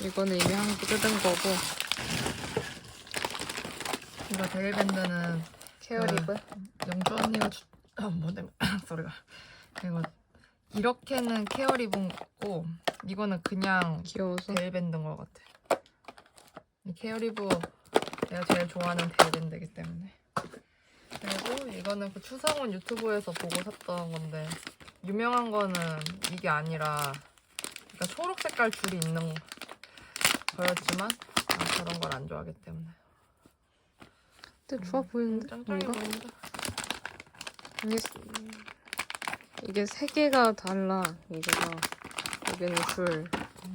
이거는 이미 한개 뜯은 거고. 이거 데일밴드는 케어리브. 영주 언니가 주... 아, 뭐네 소리가. 이거 이렇게는 케어리본 같고 이거는 그냥 귀여워서. 데일밴드인 것 같아. 이 케어리브 내가 제일 좋아하는 데일밴드이기 때문에. 그리고 이거는 그 추성훈 유튜브에서 보고 샀던 건데 유명한 거는 이게 아니라 그러니까 초록 색깔 줄이 있는 거였지만 아, 저런 걸 안 좋아하기 때문에 근데 좋아 보이는데? 짱짱해 뭔가? 보인다 이게, 이게 세 개가 달라. 이게가 여기는 줄,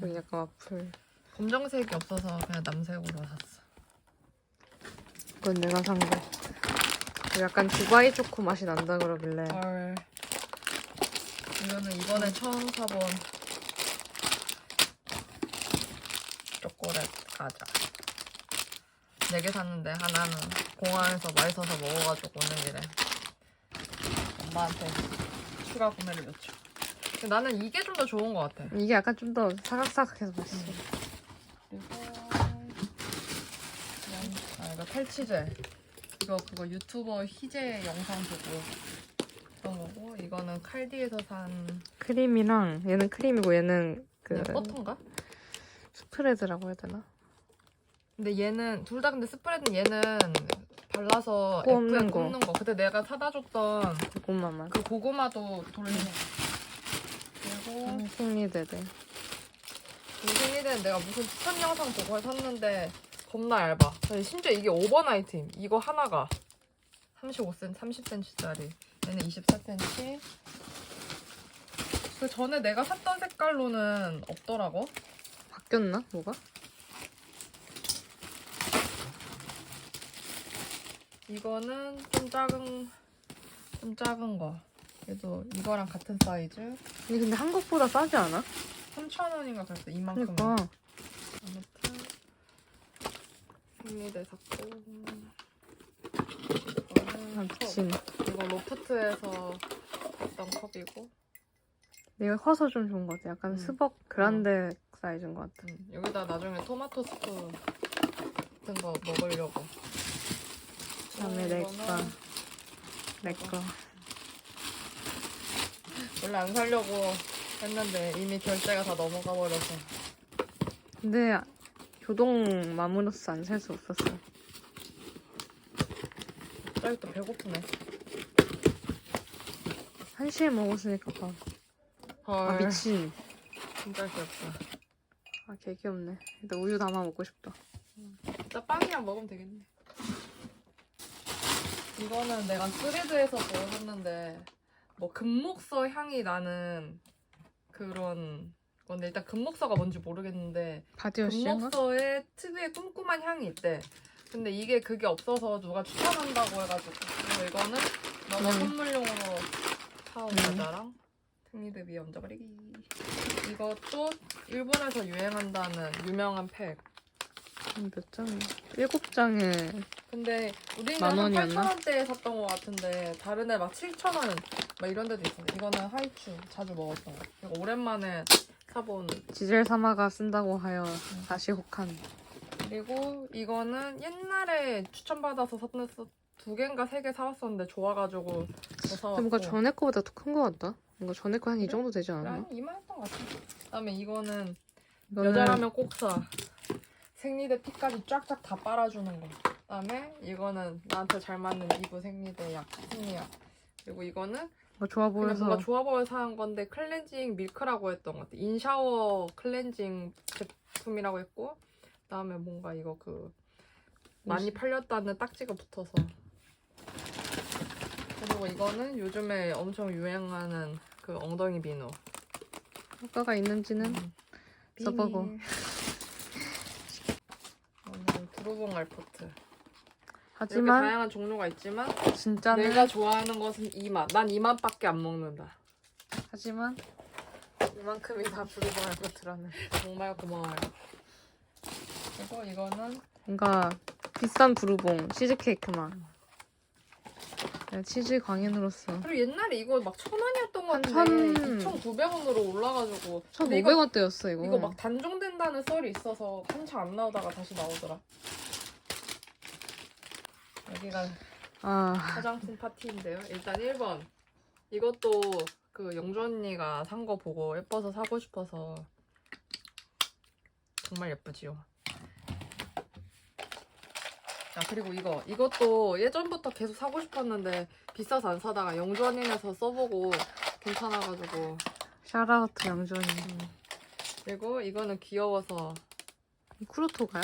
여기 약간 와플. 검정색이 없어서 그냥 남색으로 샀어. 이건 내가 산 거. 약간 두바이 초코 맛이 난다 그러길래. 헐. 이거는 이번에 처음 사본 초콜릿 과자. 네개 샀는데 하나는 공항에서 맛있어서 먹어가지고 오는 길에 엄마한테 추가 구매를 요청. 근데 나는 이게 좀 더 좋은 것 같아. 이게 약간 좀 더 사각사각해서 맛있어. 그리고 이건- 아 이거 탈취제 이거 그거 유튜버 희재 영상 보고 했던 거고 이거는 칼디에서 산 크림이랑 얘는 크림이고 얘는 그 버터인가? 스프레드라고 해야 되나? 근데 얘는 둘 다 근데 스프레드는 얘는 발라서 굽는 F에 거. 굽는 거 그때 내가 사다 줬던 고구마만. 그 고구마도 돌리는 거 그리고 생리대대. 무슨 내가 무슨 추천 영상 보고 샀는데 겁나 얇아. 아니, 심지어 이게 오버나이트임. 이거 하나가 35cm, 30cm짜리. 얘는 24cm. 그 전에 내가 샀던 색깔로는 없더라고. 바뀌었나? 뭐가? 이거는 좀 작은 좀 작은 거. 얘도 이거랑 같은 사이즈. 이게 근데 한국보다 싸지 않아? 3,000원인가 그랬어. 이만큼. 그러니까 아무튼 생리대 샀고. 아, 이거는 컵. 미친. 이거 로프트에서 샀던 컵이고 내가 커서 좀 좋은 것 같아. 약간 음. 스벅 그란데 사이즈인 것 같아. 음, 여기다 나중에 토마토 스프 같은 거 먹으려고 그다음에 어, 내 거. 내 거. 원래 안 살려고 했는데 이미 결제가 다 넘어가 버려서 근데 교동 맘으로서 안살 수 없었어. 갑자기 또 배고프네 한 시에 먹었으니까 봐. 헐 아 미친. 진짜 귀엽다 아 개 귀엽네. 근데 우유 담아 먹고 싶다. 진짜 빵이랑 먹으면 되겠네 이거는 내가 스레드에서 보고 샀는데 뭐 금목서 향이 나는 그런 건데 일단 금목서가 뭔지 모르겠는데 바디워시인가? 금목서에 특유의 쿰쿰한 향이 있대. 근데 이게 그게 없어서 누가 추천한다고 해가지고 이거는 너가 음. 선물용으로 사온 음. 과자랑 특리드 위에 얹어버리기 이것도 일본에서 유행한다는 유명한 팩 몇 장이야? 일곱 장에 근데 우리는 만한 원이었나? 8,000원대에 샀던 것 같은데 다른 애 막 7,000원 막 이런 데도 있어 이거는 하이츄 자주 먹었던 거 이거 오랜만에 사본 지젤 사마가 쓴다고 하여 다시 혹한. 그리고 이거는 옛날에 추천받아서 샀는데 두 개인가 세 개 사왔었는데 좋아가지고 더 사왔고 뭔가 전에 거보다 더 큰 거 같다. 뭔가 전에 거 한 이 정도 되지 않았나? 한 이만했던 것 같아 그다음에 이거는 이거는 여자라면 꼭 사. 생리대 피까지 쫙쫙 다 빨아주는 거. 그다음에 이거는 나한테 잘 맞는 이브 생리대 약 생리약. 그리고 이거는 뭐 좋아 그냥 보여서. 뭔가 좋아 보여 사는 건데 클렌징 밀크라고 했던 것 같아. 인샤워 클렌징 제품이라고 했고 그다음에 뭔가 이거 그 많이 팔렸다는 딱지가 붙어서. 그리고 이거는 요즘에 엄청 유행하는 그 엉덩이 비누 효과가 있는지는 음. 써보고. 비밀. 이거는 두루봉 알포트 이렇게 하지만 다양한 종류가 있지만 진짜는 내가 좋아하는 것은 이 맛. 난 이 맛밖에 안 먹는다. 하지만 이만큼이 다 두루봉 알코트라는 정말 고마워요. 그리고 이거는 뭔가 비싼 부르봉 치즈케이크 맛 내가 치즈 광인으로서 그리고 옛날에 이거 막 천 원이었던 거한 같은데 천- 2,900원으로 올라가지고 근데 이거 1,500원대였어 이거. 이거 막 단종된다는 썰이 있어서 한참 안 나오다가 다시 나오더라. 여기가 아 화장품 파티인데요. 일단 1번. 이것도 그 영주 언니가 산 거 보고 예뻐서 사고 싶어서 정말 예쁘지요. 자 그리고 이거 이것도 예전부터 계속 사고 싶었는데 비싸서 안 사다가 영주 언니네서 써보고 괜찮아가지고 샤라우트 양주언니. 그리고 이거는 귀여워서 이 쿠로토가요?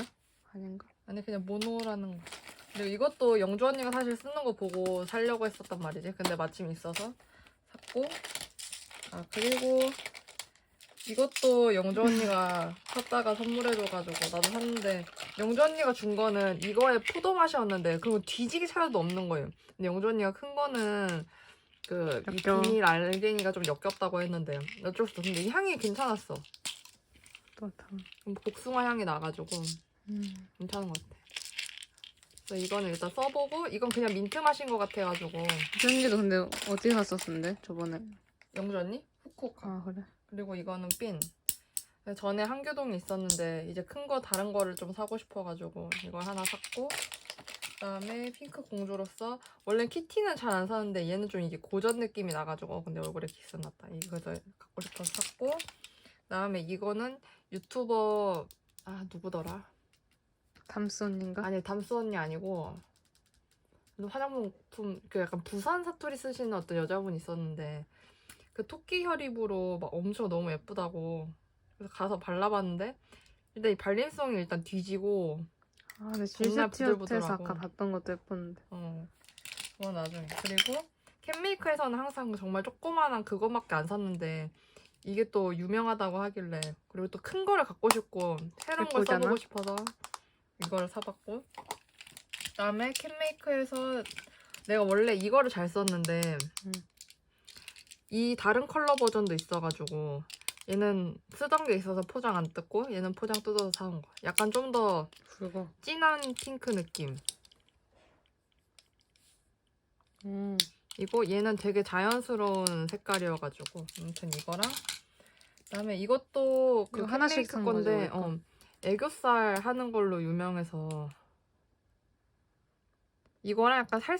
아닌가? 아니 그냥 모노라는 거. 그리고 이것도 영주 언니가 사실 쓰는 거 보고 살려고 했었단 말이지. 근데 마침 있어서 샀고. 아 그리고 이것도 영주 언니가 샀다가 선물해줘가지고 나도 샀는데 영주 언니가 준 거는 이거에 포도 맛이었는데 그리고 뒤지기 차려도 없는 거예요. 근데 영주 언니가 큰 거는 그 역겨. 비닐 알갱이가 좀 역겹다고 했는데 어쩔 수이 향이 괜찮았어. 또 다. 복숭아 향이 나가지고 음. 괜찮은 것 같아. 그래서 이거는 일단 써보고 이건 그냥 민트 맛인 것 같아가지고 현지도 근데 어디 갔었는데 저번에? 영주 언니? 후쿠오카. 아 그래. 그리고 이거는 핀. 전에 한교동에 있었는데 이제 큰 거 다른 거를 좀 사고 싶어가지고 이걸 하나 샀고 그다음에 핑크 공주로서 원래 키티는 잘 안 사는데 얘는 좀 이게 고전 느낌이 나가지고 어, 근데 얼굴에 기스 났다. 이거서 갖고 싶어서 샀고 그다음에 이거는 유튜버 아 누구더라? 담스 언니인가? 아니 담수 언니 아니고 화장품 그 약간 부산 사투리 쓰시는 어떤 여자분이 있었는데 그 토끼 혈입으로 막 엄청 너무 예쁘다고 그래서 가서 발라봤는데 일단 이 발림성이 일단 뒤지고 아 근데 정말 실제티어트에서 부들부들하고. 아까 봤던 것도 예뻤는데. 어 그건 나중에 그리고 캔메이크에서는 항상 정말 조그만한 그것밖에 안 샀는데 이게 또 유명하다고 하길래 그리고 또 큰 거를 갖고 싶고 새로운 걸 예쁘잖아. 써보고 싶어서 이걸 사봤고 그다음에 캔메이크에서 내가 원래 이거를 잘 썼는데 음. 이 다른 컬러 버전도 있어가지고 얘는 쓰던 게 있어서 포장 안 뜯고 얘는 포장 뜯어서 사온 거 약간 좀 더 붉어. 진한 핑크 느낌 음. 이거 얘는 되게 자연스러운 색깔이어가지고 아무튼 이거랑 그다음에 이것도 그 이거 하나씩 산 건데? 어, 애교살 하는 걸로 유명해서 이거랑 약간 살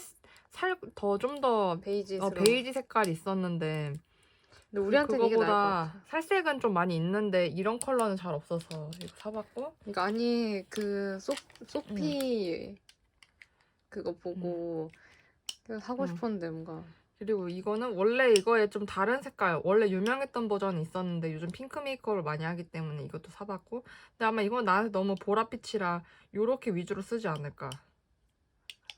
살 더 좀더 베이지. 어, 베이지 색깔이 있었는데 근데 우리한테는 이게 나을 것. 살색은 좀 많이 있는데 이런 컬러는 잘 없어서 이거 사봤고. 그러니까 아니 그 소, 소피 그거 보고 그래서 사고 음. 싶었는데 뭔가. 그리고 이거는 원래 이거에 좀 다른 색깔 원래 유명했던 버전이 있었는데 요즘 핑크 메이크업을 많이 하기 때문에 이것도 사봤고. 근데 아마 이건 나한테 너무 보랏빛이라 요렇게 위주로 쓰지 않을까.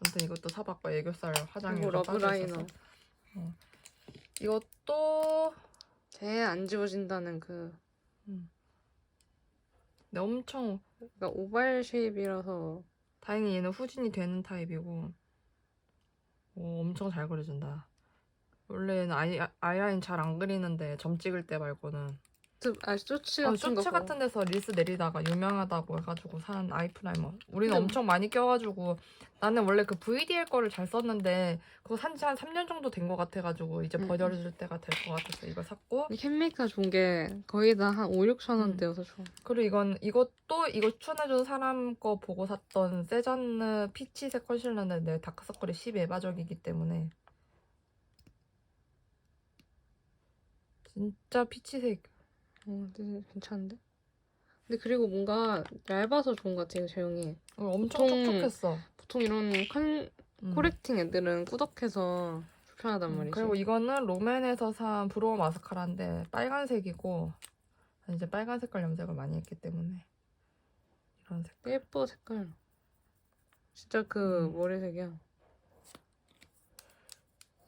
아무튼 이것도 사봤고 애교살 화장이 그리고 러브라이너. 어. 이것도 쟤안 지워진다는 그 근데 엄청 그러니까 오발 쉐입이라서 다행히 얘는 후진이 되는 타입이고 오, 엄청 잘 그려준다. 원래는 아이, 아이라인 잘 안 그리는데 점 찍을 때 말고는 저- 아 쇼츠 어, 같은 거 쇼츠 같은 데서 릴스 내리다가 유명하다고 해가지고 산 아이프라이머. 우리는 근데 엄청 많이 껴가지고 나는 원래 그 VDL 거를 잘 썼는데 그거 산지 한 3년 정도 된 것 같아가지고 이제 음, 버려줄 때가 될 것 같아서 이걸 샀고 이 캔메이크가 좋은 게 거의 다 한 5, 6천 음. 원대여서 좋아. 그리고 이건 이것도 이거 추천해준 사람 거 보고 샀던 세잔느 피치색 컨실러인데 내 다크서클이 10 에바적이기 때문에 진짜 피치색 어, 되게 괜찮은데? 근데 그리고 뭔가 얇아서 좋은 것 같아 이거 제형이. 어, 엄청 보통 촉촉했어. 보통 이런 컨 음. 코렉팅 애들은 꾸덕해서 불편하단 음, 말이지. 그리고 이거는 롬앤에서 산 브로우 마스카라인데 빨간색이고 이제 빨간 색깔 염색을 많이 했기 때문에 이런 색. 예뻐 색깔. 진짜 그 음. 머리색이야.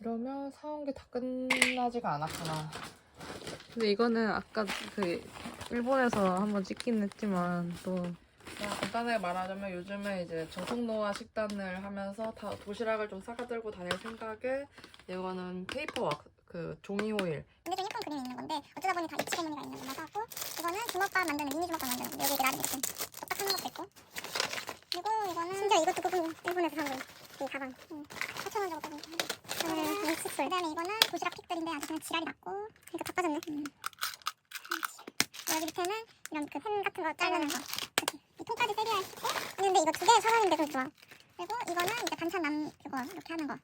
이러면 사온 게 다 끝나지가 않았구나. 근데 이거는 아까 그 일본에서 한번 찍긴 했지만 또 자, 간단하게 말하자면 요즘에 이제 저속노화 식단을 하면서 다 도시락을 좀 싸가 들고 다닐 생각에 이거는 페이퍼 왁, 그 종이 호일. 근데 좀 예쁜 그림이 있는 건데 어쩌다 보니 다 입체 재미가 있는 거라서 갖고 이거는 주먹밥 만드는 미니 주먹밥 만드는 거 여기 나름 이렇게 딱딱한 것도 있고 그리고 이거는 심지어 이것도 부분 일본에서 산 거. 이 가방. 음. 15,000원 정도 그다음에 이거는 도시락 픽들인데 아주 그냥 지랄이 났고 그러니까 바빠졌네. 음. 여기 밑에는 이런 그 펜 같은 거 자르는 거. 그치. 이 통까지 세리아 했고 근데 이거 두개천 원인데 그거 좋아. 그리고 이거는 이제 반찬 남 그거 이렇게 하는 거.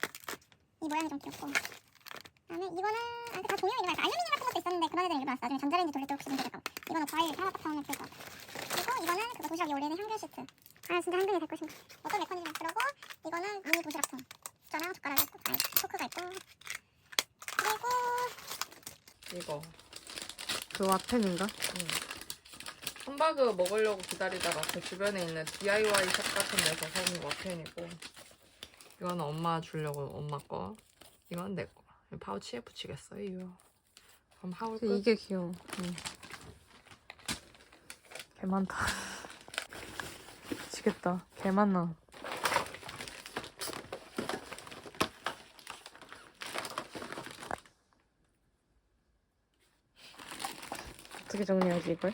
이 모양이 좀 귀엽고. 그다음에 이거는 아, 다 종이랑 이거 알루미늄 같은 것도 있었는데 그런 애들은 일어났어. 나중에 전자레인지 돌릴 때 혹시 문제될까 봐 이거는 과일 하나 딱 담으면 좋을 것 같아 그리고 이거는 그거 도시락 위에 올리는 향균 시트. 아 진짜 한근이 될 것인가. 어떤 메커니즘 그러고 이거는 미니 도시락통. 숟가락 젓가락이 있고 아니 포크가 있고 그리고 이거. 그 와펜인가? 응. 함바그 먹으려고 기다리다가 그 주변에 있는 DIY 샵 같은 데서 사온 와펜이고 이거는 엄마 주려고 엄마 거 이건 내 거. 파우치에 붙이겠어요. 이거. 그럼 하울 끝. 이게 귀여워. 응. 개 많다. 미치겠다. 개 많나. 어떻게 정리하지 이걸?